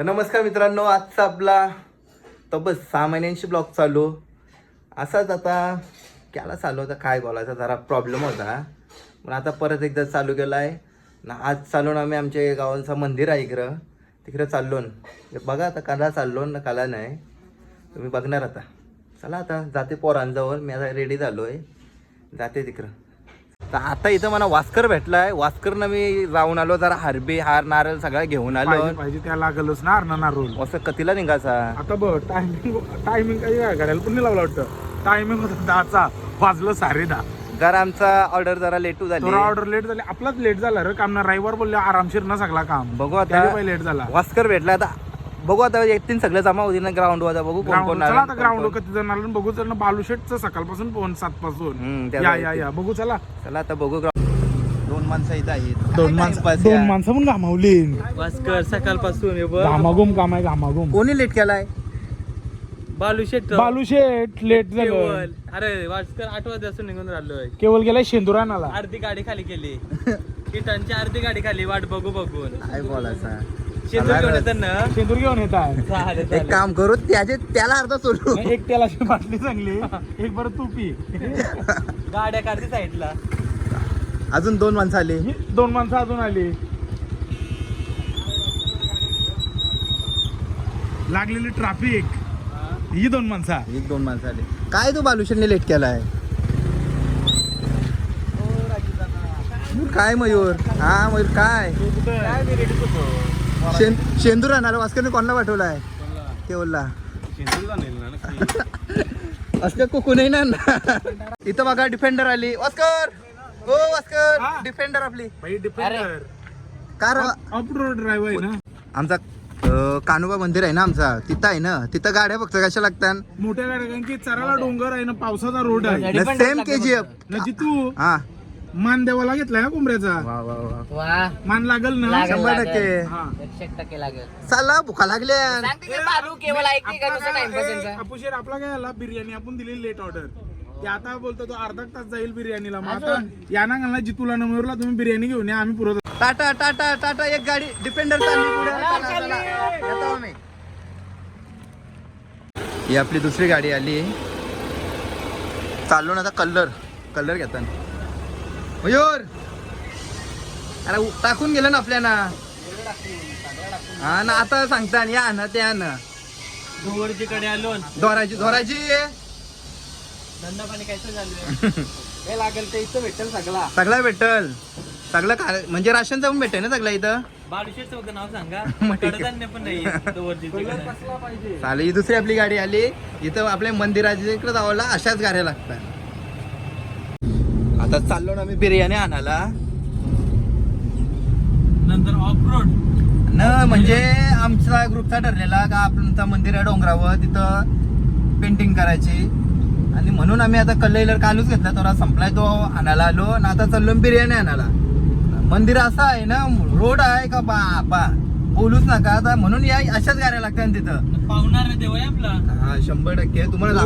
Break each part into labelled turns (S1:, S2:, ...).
S1: तर नमस्कार मित्रांनो आजचा आपला तब्बल सहा महिन्यांशी ब्लॉग चालू. असाच आता क्याला चालू होता काय बोलायचा जरा प्रॉब्लेम होता. पण आता परत एकदा चालू केला आहे ना आज चालून आम्ही आमच्या गावांचं मंदिर आहे इकडं. तिकडं चाललो बघा आता काला चाललो ना काला नाही. तुम्ही बघणार आता. चला आता जाते पोरांजवळ. मी आता रेडी झालो आहे जाते तिकडं. तर आता इथं मला वास्कर भेटलाय. वास्करनं मी जाऊन आलो जरा हरबी हार नारळ सगळं घेऊन आलो.
S2: पाहिजे त्या लागलच ना अर्ना नारोल
S1: असं कतीला निघायचा?
S2: आता बघ टायमिंग टायमिंग काही काय घड्याला पण नाही लावलं वाटतं. टायमिंग होता दहाचा. वाजलं साडे दहा.
S1: जरा आमचा ऑर्डर जरा लेटू झाली.
S2: थोडा ऑर्डर लेट झाली. आपलाच लेट झाला रे काम ना रविवार बोलले आरामशीर ना सगळा काम.
S1: बघू आता.
S2: लेट झाला.
S1: वास्कर भेटला आता. बघू आता एक तीन सगळे जमा होती ना ग्राउंड वर बघू कोण कोण
S2: ग्राउंड चला आता
S1: आलं,
S2: ग्राउंड
S1: कोण.
S2: कधी जण आलं बघू चल बालुशेटचं सकाळपासून पोहून सात पासून
S1: त्याला
S2: या या बघू चला.
S1: चला आता बघू ग्राउंड दोन माणसं इथं आहेत.
S2: दोन माणसं दोन? माणसं पण घामावली.
S3: भास्कर सकाळपासून हे बघ.
S2: घामागुम काम आहे घामागुम.
S1: कोणी लेट केलाय?
S3: बालू शेट
S2: बालुशेट लेट झालं
S3: अरे भास्कर आठ वाजल्यापासून निघून राहिलोय.
S2: केवळ गेलाय शेंदुरानाला.
S3: अर्धी गाडी खाली केली. किटांची अर्धी गाडी खाली वाट बघू बघून.
S1: काय बोलायचा?
S3: शेंदूर घेऊन येतात ना.
S2: शेंदूर घेऊन
S1: एक. काम करू त्याचे त्याला अर्धा सोडू.
S2: एक तेलाची बाटली चांगली एक बरं तुपी
S3: गाड्या काढते साईडला.
S1: अजून दोन माणसं आली.
S2: ही दोन माणसं अजून आली. लागलेली ट्रॅफिक ही दोन माणसं.
S1: एक दोन माणसं आली. काय तू बालुशनने लेट केलाय? काय मयूर? हा मयूर काय? शें शेंदूर राहणार वास्करने कोणाला पाठवलाय? केवलला. अस्कर को नाही ना इथं बघा डिफेंडर आली. वास्कर हो वास्कर. डिफेंडर आपली.
S2: भाई defender
S1: car
S2: off road driver आहे ना?
S1: आमचा अं, कान्होबा मंदिर आहे ना आमचा. तिथं आहे ना? तिथं गाड्या फक्त कशा लागतात?
S2: मोठ्या गाड्या कारण की चराला डोंगर आहे ना पावसाचा रोड आहे.
S1: सेम के जी एफ
S2: ना जितू.
S1: हा.
S2: मान देवाला घेतलाय हा कोंबड्याचा
S1: वा वा वा.
S4: वा.
S2: मान लागल ना?
S4: लागल,
S1: शंभर
S4: लागल.
S1: टक्के.
S2: हा.
S4: एकशे एक टक्के लागेल.
S1: चला भुका लागल्या.
S4: सांगते की बालू केवळ ऐकते का नुसतं टाइमपास यांचा
S2: अपुशेर आपला काय आला बिर्याणी आपण दिली लेट ऑर्डर ते आता बोलतो तो अर्धा तास जाईल बिर्याणीला. मग आता या ना घालना जितूला नमरला तुम्ही बिर्याणी घेऊन या आम्ही पुरवतो.
S1: टाटा टाटा टाटा एक गाडी. डिफेंडर चालली पुढे. चला, चला. येतो आम्ही. ही आपली दुसरी गाडी आली. चाललो ना आता कलर. कलर घेताना. मयूर! अरे टाकून गेलं ना आपल्याला. हा ना आता सांगता या ना त्या ना.
S3: डोवरची कडे आलो.
S1: धोराची धोराची
S3: धंदा पाणी कायचं झालं
S4: हे लागेल ते इथं भेटेल सगळा.
S1: सगळं भेटल. सगळं खा म्हणजे राशन जाऊन भेटेल ना सगळं इथं?
S3: बालू शेट फक्त नाव सांगा. कडधान्य पण नाही
S1: चालेल ही दुसरी आपली गाडी आली. इथं आपल्या मंदिराच्या इकडे जावला अशाच गाड्या लागतात. आता चाललो ना मी बिर्याणी आणायला.
S3: नंतर ऑफ रोड
S1: न म्हणजे आमचा ग्रुपचा ठरलेला का आपणचा मंदिर आहे डोंगरावर तिथं पेंटिंग करायची. आणि म्हणून आम्ही आता कल्लईलर कालूच घेतला थोडा संपलाय तो आणायला आलो. आणि आता चाललो मी बिर्याणी आणायला. मंदिर असं आहे ना रोड आहे का बापा बोलूच नका आता म्हणून या अशाच गाड्या लागतात तिथं.
S3: पाहुणार देव आहे आपला.
S1: हा शंभर टक्के. तुम्हाला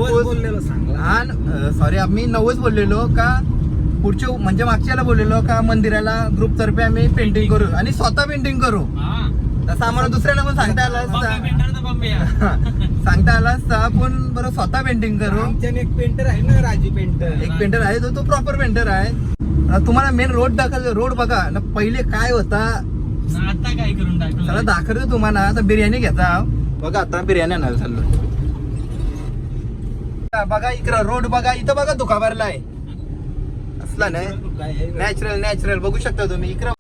S1: हा सॉरी आम्ही नवच बोललेलो का पुढच्या म्हणजे मागच्याला बोललेलो का मंदिराला ग्रुप तर्फे आम्ही पेंटिंग करू आणि स्वतः पेंटिंग करू.
S3: हा.
S1: तसं आम्हाला दुसऱ्याला पण सांगता आलं असतं. सांगता आलं असतं आपण बरं स्वतः पेंटिंग करू.
S4: एक पेंटर आहे ना राजी पेंटर
S1: एक पेंटर आहे तो तो प्रॉपर पेंटर आहे. तुम्हाला मेन रोड दाखल रोड बघा. ना पहिले काय होता?
S3: आता काय करून
S1: चला दाखवतो तुम्हाला. आता बिर्याणी घेता. बघा आता बिर्याणी आणायला चाललो बघा इकडं रोड बघा. इथं बघा दुखाबारला आहे. असला नॅचरल नॅचरल बघू शकता तुम्ही. इकडं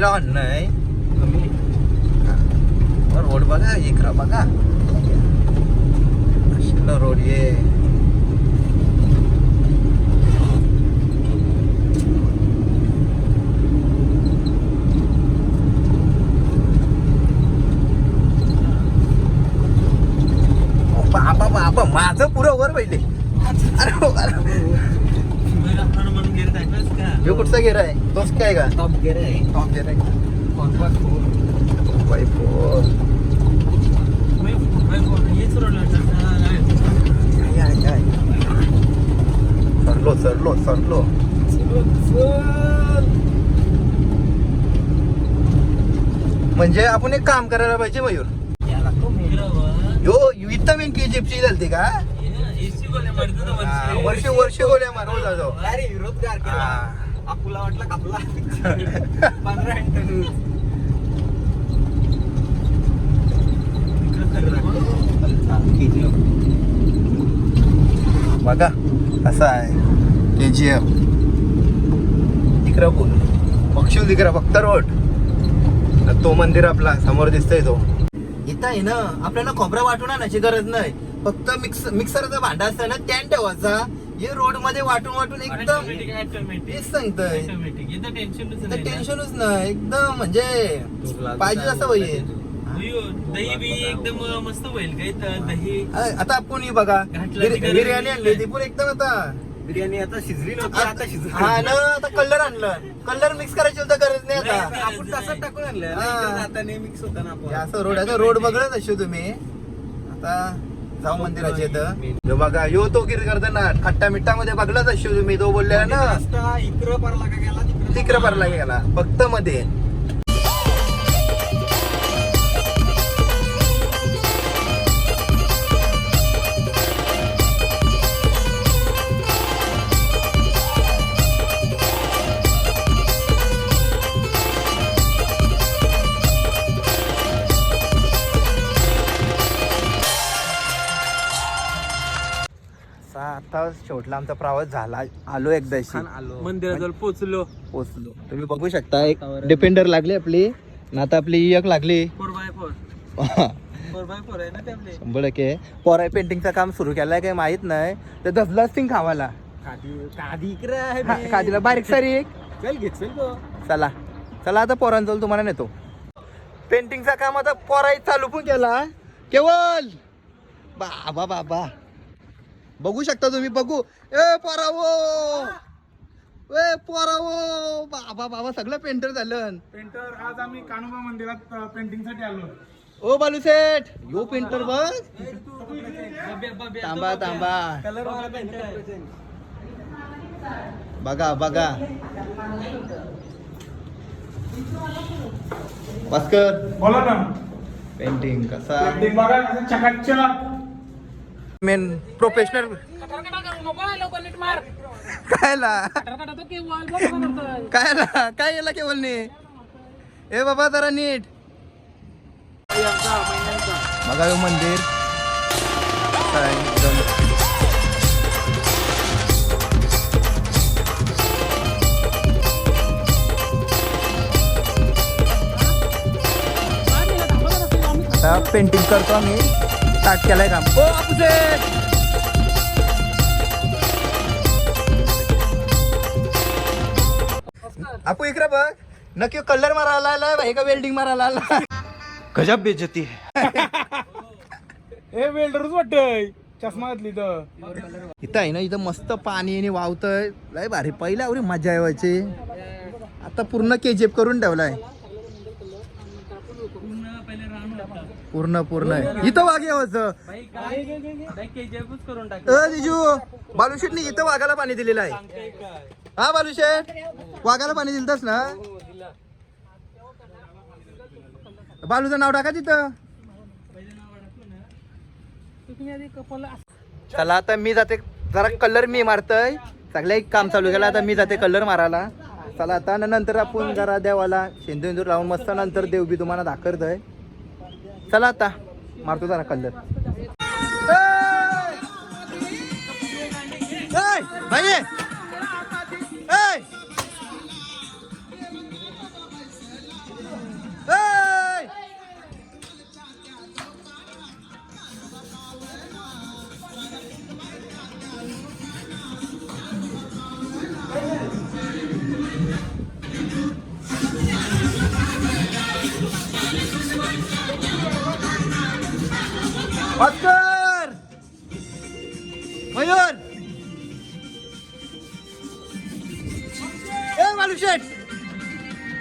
S1: जरा गाडीला हॉर्न रोड बघा इकडं बघा अशीला रोड ये बाबा बाबा माझं पुरं वर पहिले अरे हो, अरे
S3: म्हणून गेलं टाकलंस का
S1: ह्यो कुठचा गेर आहे काय, काय? सरलो सरलो सरलो म्हणजे आपण एक काम करायला पाहिजे मयूर. यो इथं मी की जिप्सी झालती का. वर्ष वर्ष गोल्या मारव जातो
S4: अरे अपुला वाटला कापला पंधरा मिनिटं
S1: बघा असा आहे. के जी एफ तिकडं बोल बक्षीस तिकडं फक्त रोड. तो मंदिर आपला समोर दिसतोय तो. इथं आहे ना आपल्याला खोबरा वाटून आणायची गरज नाही. फक्त मिक्स मिक्सरचा भांडा असतं ना त्यान ठेवायचा. हे रोडमध्ये वाटून वाटून एकदम. तेच सांगतोय.
S3: टेन्शनच नाही
S1: एकदम म्हणजे पाहिजे असं होईल.
S3: दही बी एकदम मस्त होईल का इथं? दही?
S1: आता आपण ही बघा. बिर्याणी आणली ती पण एकदम आता.
S4: बिर्याणी आता शिजली नव्हती आता शिजली.
S1: हा ना आता कलर आणलं. कलर मिक्स करायची होता गरज नाही आता.
S4: आपण तसंच टाकून आणलं. जाताना मिक्स होता ना आपण.
S1: असं रोड आहे रोड बघलच अशी तुम्ही. आता जाऊ इथं. ह्यो बघा यो तो गिर करताना खट्टा मिठ्ठा मध्ये बघलाच अशी तुम्ही तो बोललेला ना.
S4: इकडं परला गेला तिकडं
S1: भरला गेला फक्त मध्ये शेवटला आमचा प्रवास झाला. आलो एकदाशी
S4: आलो.
S3: मंदिराजवळ पोचलो.
S1: पोचलो. तुम्ही बघू शकता एक डिपेंडर लागली आपली आणि आता आपली एक लागली.
S3: Four by four four by four आहे ना ते आपले
S1: शंभर टक्के. पोराय पेंटिंगचं काम सुरू केलंय काही माहीत नाही. तर धसला सिंग खावाला हा, काजीला बारीक सारीक
S4: चल घे चल
S1: चला. चला आता पोरांजवळ तुम्हाला नेतो. पेंटिंगचा काम आता पोराई चालू पण केला केवल. बाबा बाबा. बघू शकता तुम्ही बघू. ए पोरावो! ए पोरावो! बाबा बाबा सगळं पेंटर झालं.
S2: पेंटर आज आम्ही कानोबा मंदिरात पेंटिंगसाठी आलो.
S1: ओ बालू सेठ यो पेंटर बघ.
S3: बब्या- बब्या,
S1: थांबा
S3: तो बब्या.
S1: थांबा.
S3: कलर वाला पेंटर आहे.
S1: बघा बघा. भास्कर.
S2: बोला ना.
S1: पेंटिंग कसा?
S2: पेंटिंग बघा चकाचक
S1: मेन प्रोफेशनल कायला? कायला? काय याला केवळ नाही ए बाबा जरा नीट. बघा मंदिर. काय? पेंटिंग करतो आम्ही. स्टार्ट केलाय काम. ओ आपू इकडे बघ. नक्की कलर मारायला आला हे का वेल्डिंग मारायला आला गजब बेजती
S2: हे. वेल्डरच वाटतंय. चष्मा घातली तर.
S1: इथं आहे ना इथं मस्त पाणी आणि वावतंय. लय भारी. पहिल्या एवढी मजा यायची. आता पूर्ण केजेप करून ठेवलाय
S3: पूर्ण पहिले रान होता.
S1: पूर्ण पूर्ण आहे. इथं वाघ यावचं
S3: बाई काय
S1: जिजू बालुशेटनी इथं वाघाला पाणी दिलेलं आहे. हा बालुशेट? वाघाला पाणी दिलतस ना? बालूचं नाव टाका तिथं. चला आता मी जाते. जरा कलर मी मारतय. चांगलं एक काम चालू केलं आता मी जाते कलर मारायला. चला आता नंतर आपण जरा देवाला शेंदूर लावून मस्त नंतर देव बी तुम्हाला दाखवतोय. चला आता. मारतो जरा कलर भाई!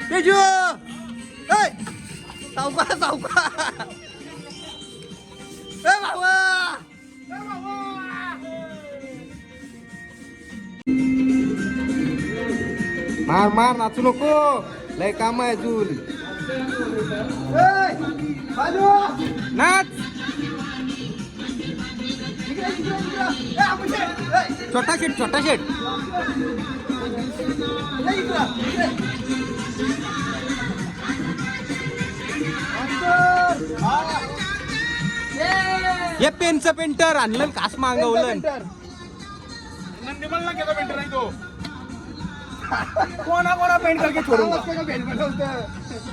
S1: तेजू. ए सावका सावका. ए बाबा मार मार नाचू नको. लय काम आहे अजून. नाच. छोटा शेट छोटा शेट हे पेनचं पेंटर आणलं कास मागवलं.
S2: नंदीमल ना केला पेंटर नाही तो. कोणा कोणा पेंट करके छोडून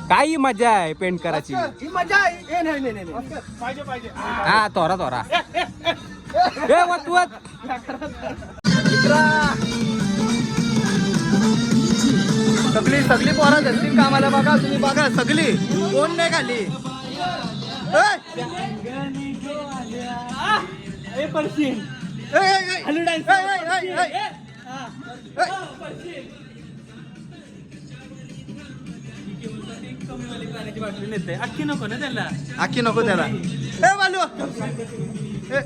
S1: काही मजा आहे पेंट करायची.
S2: पाहिजे पाहिजे.
S1: हा तोरा तोरा ए वत वत. सगळी सगळी पोरं धरतील कामाला बघा तुम्ही बघा सगळी. कोण नाही खाली.
S3: अख्खी नको ना त्याला
S1: आखी नको त्याला. ए बालू. ए.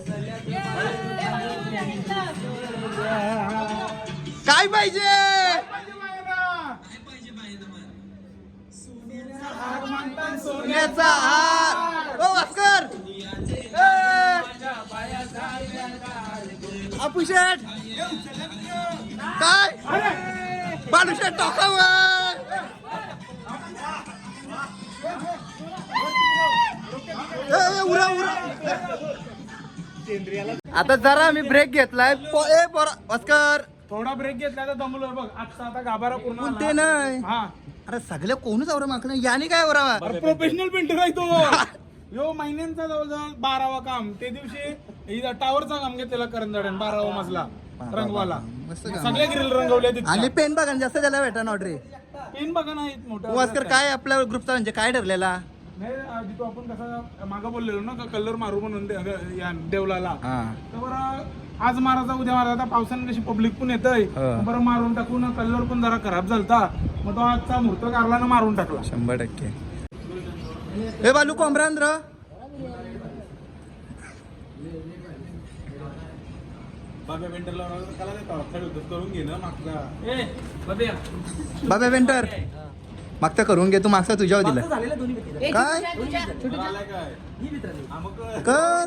S1: काय पाहिजे? सोन्याचा हार ओ भास्कर. अपुशेट काय? बालूशेट टोकावर. उरा उरा. आता जरा आम्ही ब्रेक घेतलाय. पो- ए पोरा भास्कर.
S2: थोडा ब्रेक घेतला तर दमलो बघ. आजचा आता गाभारा पूर्ण
S1: कोणते
S2: आला.
S1: नाही.
S2: हा.
S1: अरे सगळे कोणच आवरा मागणं याने काय आवरावा?
S2: प्रोफेशनल पेंटर आहे तो. यो महिन्यांचा जवळजवळ बारावा काम. ते दिवशी इथं टावरचा काम घेतलेला करंजाड्यान बारावा मजला रंगवाला.
S1: मस्त काम.
S2: सगळे ग्रिल रंगवले
S1: आणि पेन बघा ना, जास्त त्याला भेटा ऑर्डर
S2: पेन बघा ना मोठा
S1: भास्कर काय आपल्या ग्रुपचा म्हणजे काय ठरलेला?
S2: नाही आधी तो आपण कसा मागं बोललेलो ना कलर मारू म्हणून दे- या देवलाला.
S1: हा.
S2: तर बरं आज मारायचा उद्या मारायचा पावसाने कशी पब्लिक पण येतंय
S1: हा.
S2: बरं मारून टाकून कलर पण जरा खराब झालता मग तो आजचा मूर्त कारला मारून टाकला
S1: शंभर टक्के हे बालू कोंबरांद्र
S2: करून घे ना मागचा
S3: ए बघूया
S1: बाबा वेंटर मागचा करून घे तू मागचा तुझ्यावर दिला काय? कर.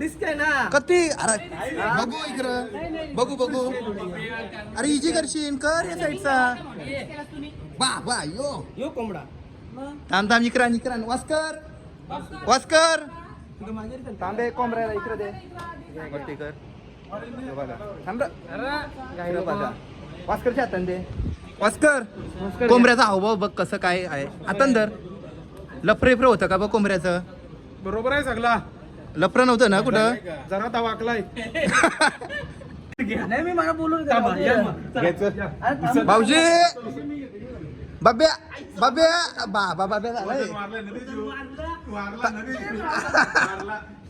S4: रिस्क आहे ना.
S1: कती अरे बघू इकडं. बघू बघू. अरे इजी करशील. कर या साईडचा बा बा यो.
S4: यो कोंबडा.
S1: थांब थांब इकरा इकरा वास्कर. वास्कर. तांबे कोंबऱ्याला इकडे दे. वरती कर. बघा. थांब बघा. वास्करच्या हातान दे. वास्कर कोंबऱ्याचा हावभाव बघ कसं काय आहे. धर. लफरे होतं का बघ कोंबऱ्याचं?
S2: बरोबर आहे सगळा.
S1: लफरं नव्हतं ना कुठं?
S2: जरा ता वाकलाय.
S4: नाही मी मला बोलून.
S1: भाऊजी बाब्या बाब्या बाबा बाब्या झालाय.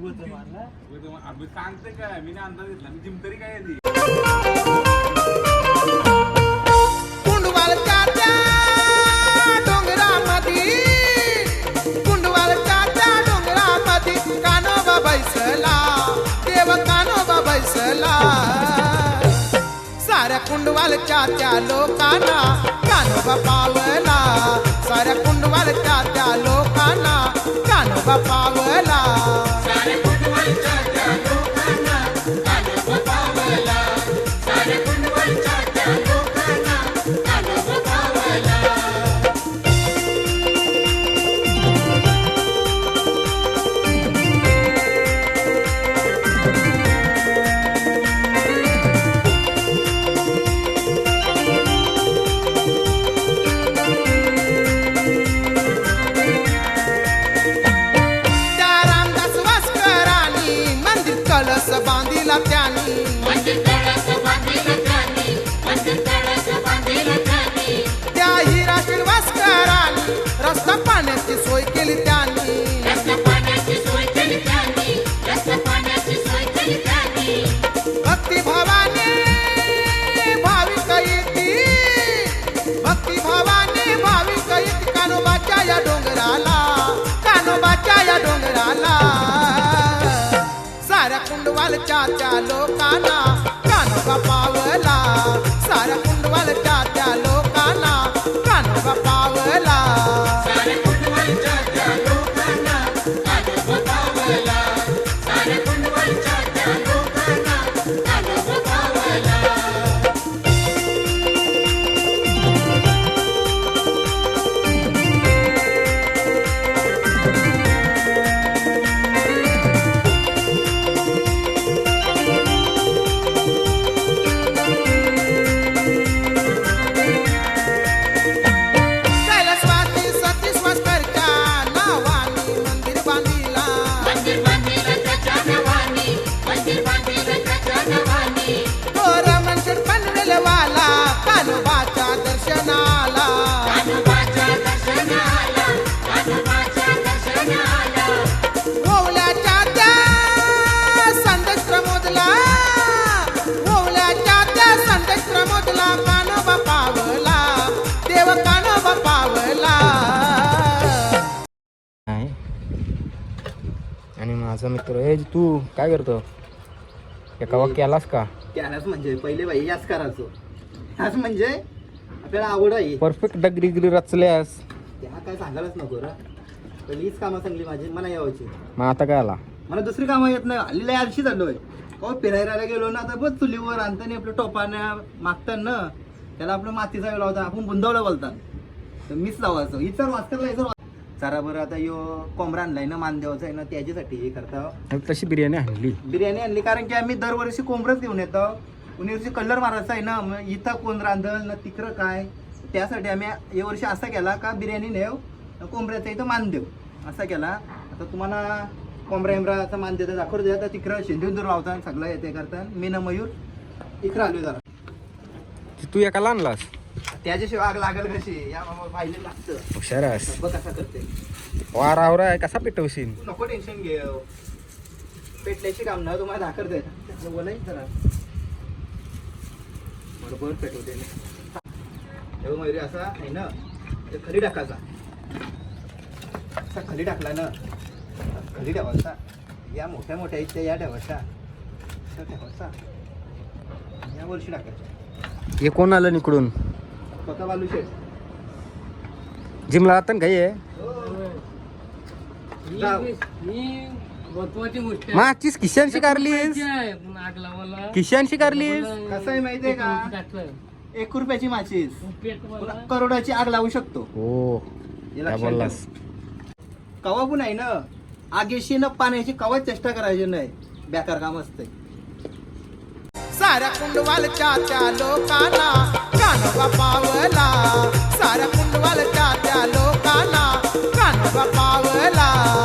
S2: आम्ही सांगते काय मी नाही अंदाज घेतला मी जिम तरी काय येते
S5: कुंडवालच्या त्या त्या बैसला देव कानोबा बैसला साऱ्या कुंडवालच्या त्या लोकांना कानोबा पावला साऱ्या कुंडवालच्या त्या लोकांना कानोबा पावला. पाण्याची सोय केली त्यांनी. भक्ती भावाने भाविक येती भक्ती भावाने भाविक येती कानोबाच्या या डोंगराला कानोबाच्या या डोंगराला. साऱ्या कुंडवालच्या त्या लोकांना कानोबा पावला.
S4: माझा मित्र. ए तू काय करतो? एका वाक्य केलास का?
S1: त्यालाच म्हणजे. पहिले बाई याच करायचो. याच म्हणजे आपल्याला आवड आहे.
S4: परफेक्ट डगरी गिरी रचल्यास.
S1: त्या काय सांगायलाच नको रा. पहिलीच कामं चांगली माझी. मला यावची.
S4: मग आता काय आला?
S1: मला दुसरी कामं येत नाही. लय आळशी झालोय. कवा फिरायला गेलो ना आता बघ चुलीवर आणताना आपलं टोपानं मागतात ना त्याला आपलं मातीचा वेळ होता. आपण बुंदवलं बोलतात. तर मीच लावायचो. इतर इतर जरा बरं आता यो कोंबडा आणलाय ना मानदेवाचा आहे ना त्याच्यासाठी हे करता.
S4: आणि तशी बिर्याणी आणली.
S1: बिर्याणी आणली कारण की आम्ही दरवर्षी कोंबडंच घेऊन येतो. उन्हीवर्षी कलर मारायचा आहे ना मग इथं कोण रांधल ना तिकडं काय? त्यासाठी आम्ही यावर्षी असा केला का बिर्याणी नेव कोंबड्याचा इथं मान देऊ असा केला. आता तुम्हाला कोंबड्या एमराचा मान देता दाखवतो द्या तर तिकडं शेंदूर लावता सगळं येते करता. मी ना मयूर. इकडं आलो जरा.
S4: ती तू एकाला आणलास?
S1: त्याच्याशिवाय आग लागल कशी? या बाबा पाहिजे लागतं.
S4: हुशारास
S1: बघ कसा करते?
S4: वार आवरा आहे. कसा पेटवशील?
S1: तू नको टेन्शन घे पेटल्याची काम ना तुम्हाला दाखल देत बोलाय जरा. बरोबर पेटवते तेव्हा मयुरी असा आहे ना ते खाली टाकायचा. असा खाली टाकला ना खाली ठेवायचा. या मोठ्या मोठ्या त्या या ठेवायच्या असा ठेवायचा. या वर्षी टाकायच्या
S4: हे कोण आलं निकडून?
S1: स्वतः बालू शेठ.
S4: जिमला आता काही आहे.
S1: जाऊ.
S3: महत्वाची गोष्ट आहे.
S4: मागचीच शिकारलीस
S3: माहिती आहे, पण आग लावायला
S4: खिशान शिकारलीस
S1: कसं आहे माहितीये का. एक रुपयाची माचीस.
S3: पेट मला-
S1: पुन्हा करोडाची आग लावू शकतो.
S4: हो.
S1: हे
S4: काय
S1: लक्षात
S4: बोललास?
S1: ठेव. कवा पण आहे ना आगेशी न पाण्याची कवा चेष्टा करायची नाही. बेकार काम असते
S5: साऱ्या कुंडवालच्या त्या लोकांना कानवा पावला. साऱ्या कुंडवालच्या त्या लोकांना कानवा पावला.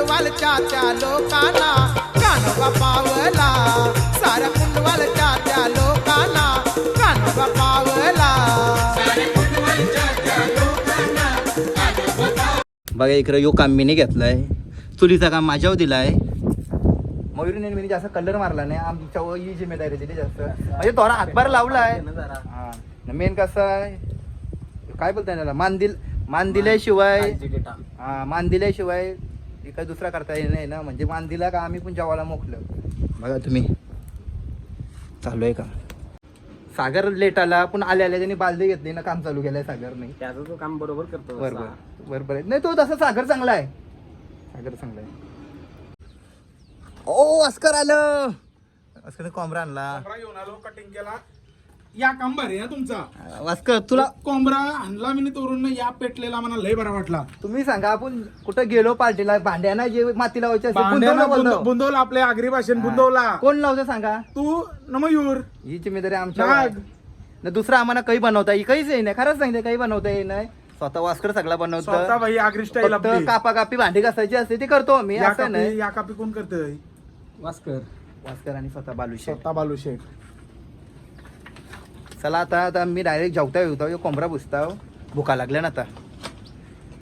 S5: कुंडवालच्या त्या लोकांना कानोबा पावला. साऱ्या कुंडवालच्या त्या लोकांना कानोबा पावला.
S1: बघा इकडे यो काम मीने घेतलाय. चुलीचा काम माझ्यावर दिलाय. मयुरीने मी जास्त कलर मारला नाही. आमच्यावर ही जिम्मेदारी दिली जास्त. म्हणजे थोडा हातभार लावलाय. मेन कसं आहे? काय बोलताय त्याला? मानदिल मान दिल्याशिवाय हा मान दिल्याशिवाय एका दुसरा करता येईल नाही ना? म्हणजे मान दिला का आम्ही पण जेवायला मोकलं बघा तुम्ही. चालू आहे का? सागर लेट आला पण आल्या आल्या त्यांनी बालदी घेतली ना काम चालू केलंय सागरने.
S4: त्याचं तो काम बरोबर करतो
S1: बरोबर बरोबर आहे. नाही तो तसा सागर चांगला आहे. सागर चांगला आहे. ओ अस्कर आलं. अस्कर कोंबरा आणला.
S2: कटिंग केला. या कांबार आहे हा तुमचा.
S1: अस्कर तुला
S2: कोंबडा आणला मी तोरून या पेटलेला मला लय बरा वाटला.
S1: तुम्ही सांगा आपण कुठं गेलो पार्टीला? भांड्याना जे माती लावायचे बुंदवलं बोलतो.
S2: बुंदवला आपल्या आगरी भाषेत बुंदवला.
S1: कोण लावतं सांगा?
S2: तू न मयूर
S1: ही जिम्मेदारी आमच्या
S2: नाग.
S1: न दुसरं आम्हाला काही बनवता येईल काहीच येई नाही खरंच सांगते काही बनवता येई नाही. स्वतः वास्कर सगळा
S2: स्वतः
S1: बनवतो
S2: भाई आगरी स्टाईल
S1: फक्त कापा कापी भांडी घासायची असते ते करतो आम्ही
S2: या
S1: असं नाही.
S2: कापी या कापी कोण करतय?
S4: वास्कर.
S1: वास्कर आणि स्वतः बालुशे
S2: स्वतः बालू शेख
S1: चला आता आता मी डायरेक्ट जेवता येऊ यो कोंबडा पुसताव भुका लागल्या ना आता.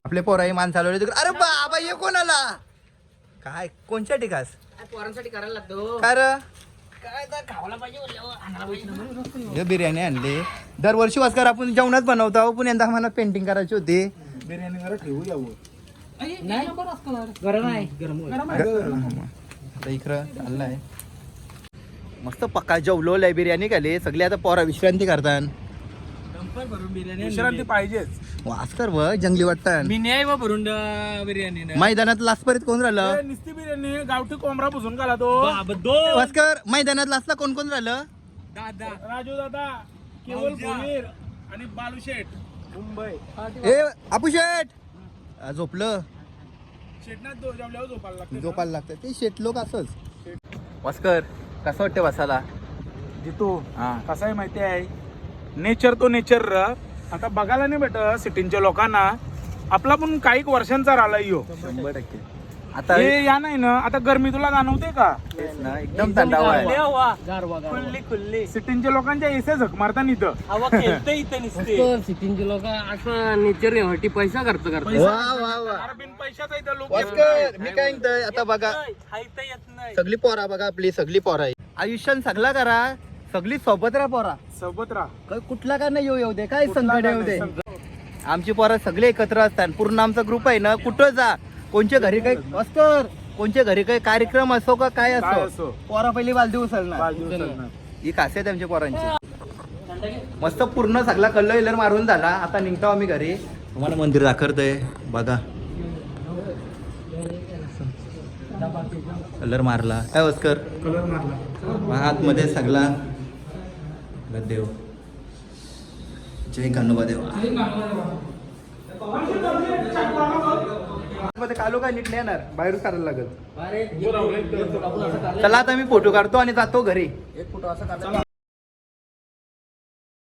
S1: आपले पोराही मान चालवले तिकडे. अरे बाबा ये कोणाला? काय कोणच्या ठिकास?
S3: पोरांसाठी करायला लागतो.
S1: काय रे?
S3: काय तर खावायला पाहिजे
S1: हे. बिर्याणी आणली. दरवर्षी वास्कर आपण जेवणात बनवतो पण यंदा आम्हाला पेंटिंग करायची होती.
S2: बिर्याणी ठेवू यावं
S3: गरम आहे.
S1: आता इकडं चाललाय. मस्त पक्का जेवलो लय बिर्याणी खाली सगळे आता पोरा विश्रांती करतात.
S3: भरून बिर्याणी
S2: विश्रांती पाहिजेच.
S1: वास्कर व जंगली वाटतात
S3: मी न्याय व भरून बिर्याणी
S1: मैदानात लास्ट पर्यंत कोण राहिलं?
S2: नुसती बिर्याणी गावठी कोंबडा पुसून घाला तो.
S3: दो
S1: वास्कर मैदानात लास्टला कोण कोण राहिलं?
S3: दादा.
S2: राजू दादा केवळ भोईर आणि बालू शेठ. मुंबई.
S1: ए अपू शेट झोपलं.
S2: जेवल्यावर झोपायला लागते
S1: झोपायला लागतं. ते शेट लोक असंच. वास्कर कसं वाटतं बसाला
S2: जितू
S1: हा.
S2: कसं आहे माहिती आहे? नेचर तो नेचर आता बघायला नाही भेटत सिटींच्या लोकांना. आपला पण काही वर्षांचा राहिला यो.
S1: शंभर टक्के. आता
S2: हे या नाही ना आता गरमी तुला जाणवते का?
S1: तेच ना एकदम थंडावा आहे.
S3: हवा खुल्ली खुल्ली.
S2: सिटींच्या लोकांच्या एसे झक मारता इथं.
S3: हवा खेळते इथे नुसते. सिटींचे लोक असं नेचर पैसा खर्च करतात.
S1: वा वा वा.
S2: अरे बिन पैशाचा इथं लोक
S1: वास्कर मी काय म्हणतोय आता बघा.
S3: खायचं येत नाही.
S1: सगळी पोरा बघा आपली सगळी पोरा आहे. आयुष्यात सगळा करा सगळी सोबत राहा पोरा.
S2: सोबत राहा.
S1: काय कुठला का नाही येऊ येऊ दे काय संकट येऊ दे? आमची पोरं सगळे एकत्र असतात. पूर्ण आमचा ग्रुप आहे ना कुठं जा? कोणच्या घरी काही अस्तर कोणच्या घरी काही कार्यक्रम असो का काय
S2: काय
S1: असो?
S2: असो
S1: पोरा पहिली बालदी उचलणार
S2: बाजू उचलणार.
S1: ही खासियत आहे आमच्या पोरांची. मस्त पूर्ण सगळा कल्लो इलर मारून झाला. आता निघतो आम्ही घरी. तुम्हाला मंदिर दाखवतंय. बघा. कलर मारला. काय वस्कर
S2: कलर मारला.
S1: आतमध्ये सगळा. देव. जय देवा. मध्ये कालो काय नीट नाही येणार. बाहेरून करायला लागत चला आता मी फोटो काढतो आणि जातो घरी.